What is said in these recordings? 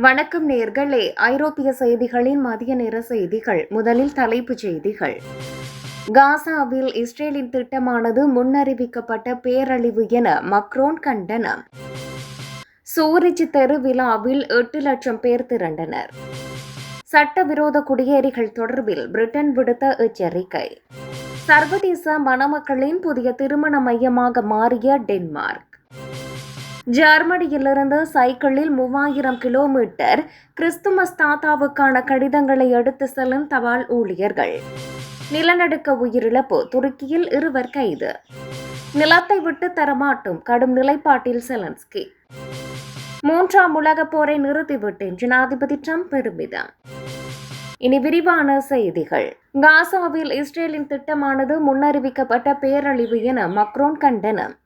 வணக்கம் நேர்களே. ஐரோப்பிய செய்திகளின் மதிய நேர செய்திகள். முதலில் தலைப்புச் செய்திகள். காசாவில் இஸ்ரேலின் திட்டமானது முன்னறிவிக்கப்பட்ட பேரழிவு என மக்ரோன் கண்டனம். சூரிச் தெரு விழாவில் எட்டு லட்சம் பேர் திரண்டனர். சட்டவிரோத குடியேறிகள் தொடர்பில் பிரிட்டன் விடுத்த எச்சரிக்கை. சர்வதேச மணமக்களின் புதிய திருமண மையமாக மாறிய டென்மார்க். ஜெர்மனியிலிருந்து சைக்கிளில் மூவாயிரம் கிலோமீட்டர் கிறிஸ்துமஸ் தாத்தாவுக்கான கடிதங்களை எடுத்து செல்லும் தபால் ஊழியர்கள். நிலநடுக்க உயிரிழப்பு துருக்கியில் இருவர் கைது. நிலத்தை விட்டு தரமாட்டும் கடும் நிலைப்பாட்டில் செலன்ஸ்கி. மூன்றாம் உலகப் போரை நிறுத்திவிட்டேன் ஜனாதிபதி ட்ரம்ப் பெருமிதம். இனி விரிவான செய்திகள். காசாவில் இஸ்ரேலின் திட்டமானது முன்னறிவிக்கப்பட்ட பேரழிவு என மக்ரோன் கண்டனம்.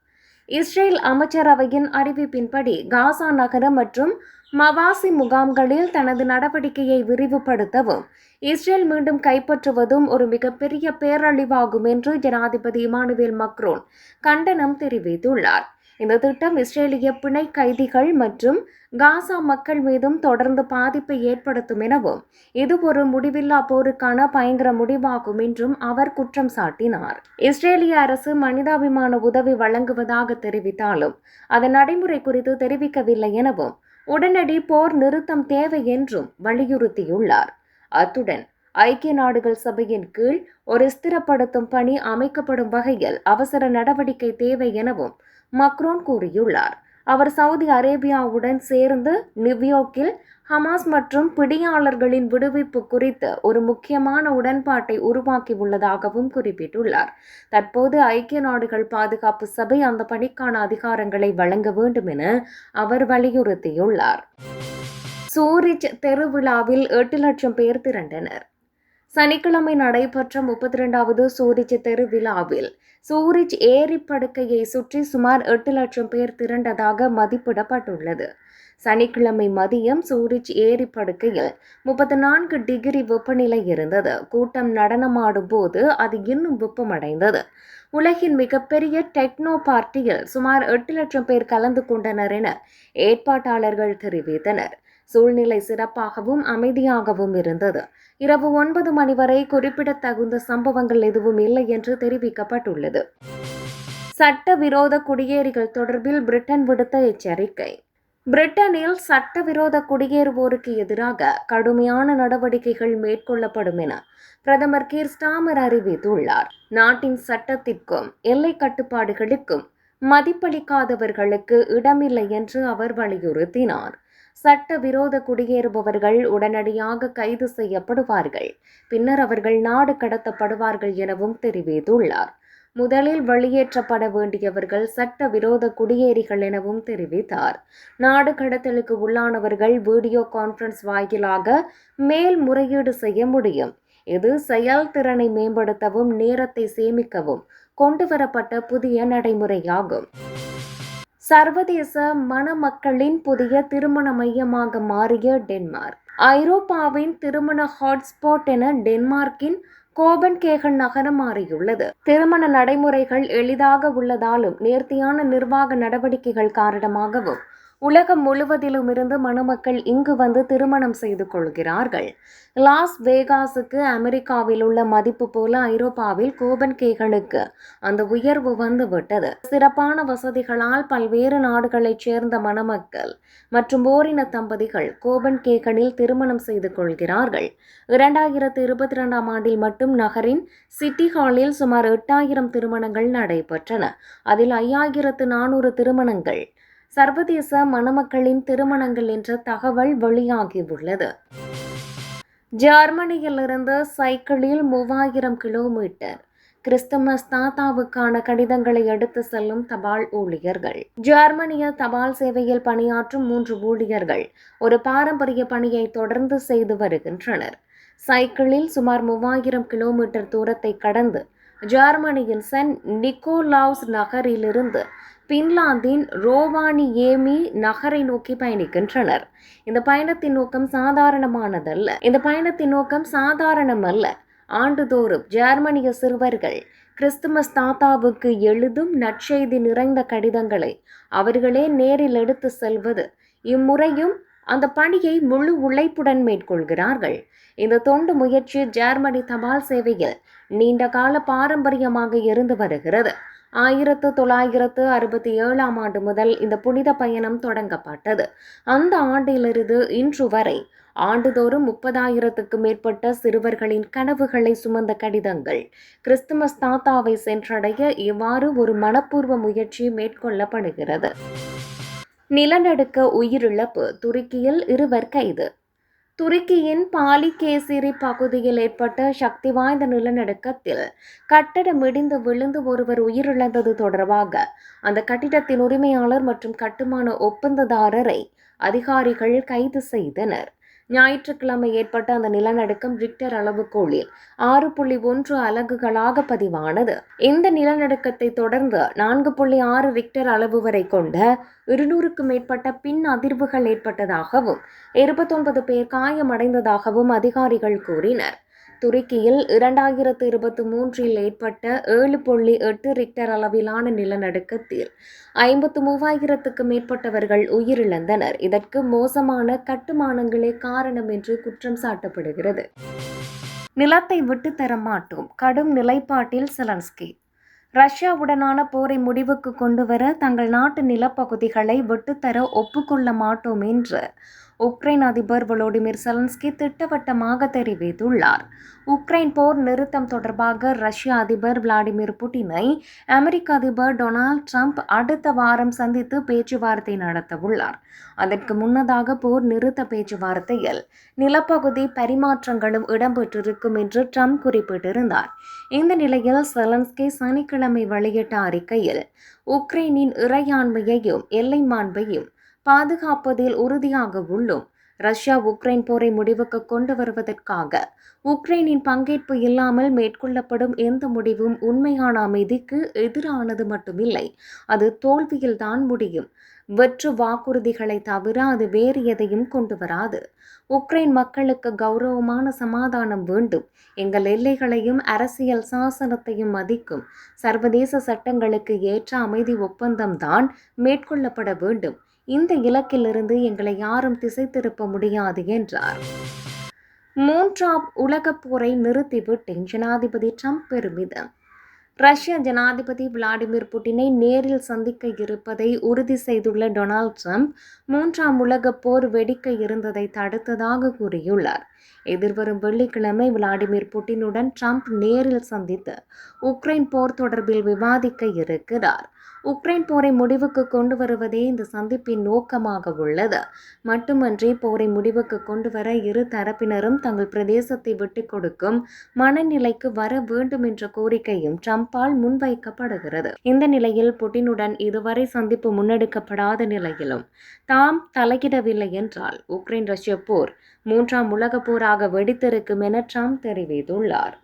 இஸ்ரேல் அமைச்சரவையின் அறிவிப்பின்படி காசா நகரம் மற்றும் மவாசி முகாம்களில் தனது நடவடிக்கையை விரிவுபடுத்தவும் இஸ்ரேல் மீண்டும் கைப்பற்றுவதும் ஒரு மிகப்பெரிய பேரழிவாகும் என்று ஜனாதிபதி இமானுவேல் மக்ரோன் கண்டனம் தெரிவித்துள்ளார். இந்த திட்டம் இஸ்ரேலிய பிணை கைதிகள் மற்றும் காசா மக்கள் மீதும் தொடர்ந்து பாதிப்பை ஏற்படுத்தும் எனவும் இது ஒரு முடிவில்லா போருக்கான பயங்கர முடிவாகும் என்றும் அவர் குற்றம் சாட்டினார். இஸ்ரேலிய அரசு மனிதாபிமான உதவி வழங்குவதாக தெரிவித்தாலும் அதன் நடைமுறை குறித்து தெரிவிக்கவில்லை எனவும் உடனடி போர் நிறுத்தம் தேவை என்றும் வலியுறுத்தியுள்ளார். அத்துடன் ஐக்கிய நாடுகள் சபையின் கீழ் ஒரு ஸ்திரப்படுத்தும் பணி அமைக்கப்படும் வகையில் அவசர நடவடிக்கை தேவை எனவும் மக்ரோன் கூறியுள்ளார். அவர் சவுதி அரேபியாவுடன் சேர்ந்து நியூயார்க்கில் ஹமாஸ் மற்றும் பிடியாளர்களின் விடுவிப்பு குறித்து ஒரு முக்கியமான உடன்பாட்டை உருவாக்கியுள்ளதாகவும் குறிப்பிட்டுள்ளார். தற்போது ஐக்கிய நாடுகள் பாதுகாப்பு சபை அந்த பணிக்கான அதிகாரங்களை வழங்க வேண்டும் என அவர் வலியுறுத்தியுள்ளார். சூரிச் தெருவிழாவில் எட்டு லட்சம் பேர் திரண்டனர். சனிக்கிழமை நடைபெற்ற முப்பத்தி ரெண்டாவது சூரிச் தெருவிழாவில் சூரிஜ் ஏரி படுக்கையை சுற்றி சுமார் எட்டு லட்சம் பேர் திரண்டதாக மதிப்பிடப்பட்டுள்ளது. சனிக்கிழமை மதியம் சூரிஜ் ஏரி படுக்கையில் முப்பத்தி நான்கு டிகிரி வெப்பநிலை இருந்தது. கூட்டம் நடனமாடும் போது அது இன்னும் வெப்பமடைந்தது. உலகின் மிகப்பெரிய டெக்னோ பார்ட்டியில் சுமார் எட்டு லட்சம் பேர் கலந்து கொண்டனர் என ஏற்பாட்டாளர்கள் தெரிவித்தனர். சூழ்நிலை சிறப்பாகவும் அமைதியாகவும் இருந்தது. இரவு ஒன்பது மணி வரை குறிப்பிடத்தகுந்த சம்பவங்கள் எதுவும் இல்லை என்று தெரிவிக்கப்பட்டுள்ளது. சட்டவிரோத குடியேறிகள் தொடர்பில் பிரிட்டன் விடுத்த எச்சரிக்கை. பிரிட்டனில் சட்டவிரோத குடியேறுவோருக்கு எதிராக கடுமையான நடவடிக்கைகள் மேற்கொள்ளப்படும் என பிரதமர் கீர் ஸ்டாமர் அறிவித்துள்ளார். நாட்டின் சட்டத்திற்கும் எல்லை கட்டுப்பாடுகளுக்கும் மதிப்பளிக்காதவர்களுக்கு இடமில்லை என்று அவர் வலியுறுத்தினார். சட்டவிரோத குடியேறுபவர்கள் உடனடியாக கைது செய்யப்படுவார்கள். பின்னர் அவர்கள் நாடு கடத்தப்படுவார்கள் எனவும் தெரிவித்துள்ளார். முதலில் வெளியேற்றப்பட வேண்டியவர்கள் சட்ட விரோத குடியேறிகள் எனவும் தெரிவித்தார். நாடு கடத்தலுக்கு உள்ளானவர்கள் வீடியோ கான்ஃபரன்ஸ் வாயிலாக மேல்முறையீடு செய்ய முடியும். இது செயல்திறனை மேம்படுத்தவும் நேரத்தை சேமிக்கவும் கொண்டுவரப்பட்ட புதிய நடைமுறையாகும். சர்வதேச மணமக்களின் புதிய திருமண மையமாக மாறிய டென்மார்க். ஐரோப்பாவின் திருமண ஹாட்ஸ்பாட் என டென்மார்க்கின் கோபன்கேகன் நகரம் மாறியுள்ளது. திருமண நடைமுறைகள் எளிதாக உள்ளதாலும் நேர்த்தியான நிர்வாக நடவடிக்கைகள் காரணமாகவும் உலகம் முழுவதிலும் இருந்து மணமக்கள் இங்கு வந்து திருமணம் செய்து கொள்கிறார்கள். லாஸ் வேகாஸுக்கு அமெரிக்காவில் உள்ள மதிப்பு போல ஐரோப்பாவில் கோபன் கேகனுக்கு அந்த உயர்வு வந்து விட்டது. சிறப்பான வசதிகளால் பல்வேறு நாடுகளைச் சேர்ந்த மணமக்கள் மற்றும் ஓரின தம்பதிகள் கோபன் கேகனில் திருமணம் செய்து கொள்கிறார்கள். இரண்டாயிரத்து இருபத்தி இரண்டாம் ஆண்டில் மட்டும் நகரின் சிட்டி ஹாலில் சுமார் எட்டாயிரம் திருமணங்கள் நடைபெற்றன. அதில் ஐயாயிரத்து நானூறு திருமணங்கள் சர்வதேச மணமக்களின் திருமணங்கள் என்ற தகவல் வெளியாகியுள்ளது. ஜெர்மனியிலிருந்து சைக்கிளில் மூவாயிரம் கிலோமீட்டர் கிறிஸ்துமஸ் தாத்தாவுக்கான கடிதங்களை எடுத்து செல்லும் தபால் ஊழியர்கள். ஜெர்மனிய தபால் சேவையில் பணியாற்றும் மூன்று ஊழியர்கள் ஒரு பாரம்பரிய பணியை தொடர்ந்து செய்து வருகின்றனர். சைக்கிளில் சுமார் மூவாயிரம் கிலோமீட்டர் தூரத்தை கடந்து ஜெர்மனியின் சென்ட் நிக்கோலாவ்ஸ் நகரிலிருந்து பின்லாந்தின் ரோவானி ஏமி நகரை நோக்கி பயணிக்கின்றனர். இந்த பயணத்தின் நோக்கம் சாதாரணமானதல்ல. இந்த பயணத்தின் நோக்கம் சாதாரணமல்ல. ஆண்டுதோறும் ஜெர்மனிய சிறுவர்கள் கிறிஸ்துமஸ் தாத்தாவுக்கு எழுதும் நற்செய்தி நிறைந்த கடிதங்களை அவர்களே நேரில் எடுத்து செல்வது இம்முறையும் அந்த பணியை முழு உழைப்புடன் மேற்கொள்கிறார்கள். இந்த தொண்டு முயற்சி ஜெர்மனி தபால் சேவையில் நீண்ட கால பாரம்பரியமாக இருந்து வருகிறது. ஆயிரத்து தொள்ளாயிரத்து அறுபத்தி ஏழாம் ஆண்டு முதல் இந்த புனித பயணம் தொடங்கப்பட்டது. அந்த ஆண்டிலிருந்து இன்று வரை ஆண்டுதோறும் முப்பதாயிரத்துக்கு மேற்பட்ட சிறுவர்களின் கனவுகளை சுமந்த கடிதங்கள் கிறிஸ்துமஸ் தாத்தாவை சென்றடைய இவ்வாறு ஒரு மனப்பூர்வ முயற்சி மேற்கொள்ளப்படுகிறது. நிலநடுக்க உயிரிழப்பு துருக்கியில் இருவர் கைது. துருக்கியின் பாலிகேசிரி பகுதியில் ஏற்பட்ட சக்தி வாய்ந்த நிலநடுக்கத்தில் கட்டடம் இடிந்து விழுந்து ஒருவர் உயிரிழந்தது தொடர்பாக அந்த கட்டிடத்தின் உரிமையாளர் மற்றும் கட்டுமான ஒப்பந்ததாரரை அதிகாரிகள் கைது செய்தனர். ஞாயிற்றுக்கிழமை ஏற்பட்ட அந்த நிலநடுக்கம் ரிக்டர் அளவுகோலில் ஆறு புள்ளி ஒன்று அலகுகளாக பதிவானது. இந்த நிலநடுக்கத்தை தொடர்ந்து நான்கு புள்ளி ஆறு ரிக்டர் அளவு வரை கொண்ட இருநூறுக்கும் மேற்பட்ட பின் அதிர்வுகள் ஏற்பட்டதாகவும் இருபத்தொன்பது பேர் காயமடைந்ததாகவும் அதிகாரிகள் கூறினர். துருக்கியில் இரண்டாயிரத்து இருபத்தி மூன்றில் ஏற்பட்ட ஏழு புள்ளி எட்டு ரிக்டர் அளவிலான நிலநடுக்கத்தில் ஐம்பத்து மூவாயிரத்துக்கு மேற்பட்டவர்கள் உயிரிழந்தனர். இதற்கு மோசமான கட்டுமானங்களே காரணம் என்று குற்றம் சாட்டப்படுகிறது. நிலத்தை விட்டு தர மாட்டோம். கடும் நிலைப்பாட்டில் செலன்ஸ்கி. ரஷ்யாவுடனான போரை முடிவுக்கு கொண்டு வர தங்கள் நாட்டு நிலப்பகுதிகளை விட்டுத்தர ஒப்புக்கொள்ள மாட்டோம் என்று உக்ரைன் அதிபர் வொலோடிமிர் செலன்ஸ்கி திட்டவட்டமாக தெரிவித்துள்ளார். உக்ரைன் போர் நிறுத்தம் தொடர்பாக ரஷ்ய அதிபர் விளாடிமிர் புட்டினை அமெரிக்க அதிபர் டொனால்ட் ட்ரம்ப் அடுத்த வாரம் சந்தித்து பேச்சுவார்த்தை நடத்தவுள்ளார். அதற்கு முன்னதாக போர் நிறுத்த பேச்சுவார்த்தையில் நிலப்பகுதி பரிமாற்றங்களும் இடம்பெற்றிருக்கும் என்று ட்ரம்ப் குறிப்பிட்டிருந்தார். இந்த நிலையில் செலன்ஸ்கி சனிக்கிழமை வெளியிட்ட அறிக்கையில் உக்ரைனின் இறையாண்மையையும் எல்லை மாண்பையும் பாதுகாப்பதில் உறுதியாக உள்ளோம். ரஷ்யா உக்ரைன் போரை முடிவுக்கு கொண்டு வருவதற்காக உக்ரைனின் பங்கேற்பு இல்லாமல் மேற்கொள்ளப்படும் எந்த முடிவும் உண்மையான அமைதிக்கு எதிரானது மட்டுமில்லை. அது தோல்வியில்தான் முடியும். வெற்று வாக்குறுதிகளை தவிர அது வேறு எதையும் கொண்டு வராது. உக்ரைன் மக்களுக்கு கௌரவமான சமாதானம் வேண்டும். எங்கள் எல்லைகளையும் அரசியல் சாசனத்தையும் மதிக்கும். சர்வதேச சட்டங்களுக்கு ஏற்ற அமைதி ஒப்பந்தம்தான் மேற்கொள்ளப்பட வேண்டும். இந்த இலக்கிலிருந்து எங்களை யாரும் திசை திருப்ப முடியாது என்றார். மூன்றாம் உலகப் போரை நிறுத்திவிட்டேன் ஜனாதிபதி ட்ரம்ப் பெருமிதம் ரஷ்ய ஜனாதிபதி விளாடிமிர் புட்டினை நேரில் சந்திக்க இருப்பதை உறுதி செய்துள்ள டொனால்ட் ட்ரம்ப் மூன்றாம் உலகப் போர் வெடிக்க இருந்ததை தடுத்ததாக கூறியுள்ளார். எதிர்வரும் வெள்ளிக்கிழமை விளாடிமிர் புட்டினுடன் ட்ரம்ப் நேரில் சந்தித்து உக்ரைன் போர் தொடர்பில் விவாதிக்க இருக்கிறார். உக்ரைன் போரை முடிவுக்கு கொண்டு வருவதே இந்த சந்திப்பின் நோக்கமாக உள்ளது. மட்டுமன்றி போரை முடிவுக்கு கொண்டு வர இரு தரப்பினரும் தங்கள் பிரதேசத்தை விட்டுக் கொடுக்கும் மனநிலைக்கு வர வேண்டும் என்ற கோரிக்கையும் ட்ரம்பால் முன்வைக்கப்படுகிறது. இந்த நிலையில் புட்டினுடன் இதுவரை சந்திப்பு முன்னெடுக்கப்படாத நிலையிலும் தாம் தலையிடவில்லை என்றால் உக்ரைன் ரஷ்ய போர் மூன்றாம் உலகப் போராக வெடித்திருக்கும் என ட்ரம்ப் தெரிவித்துள்ளார்.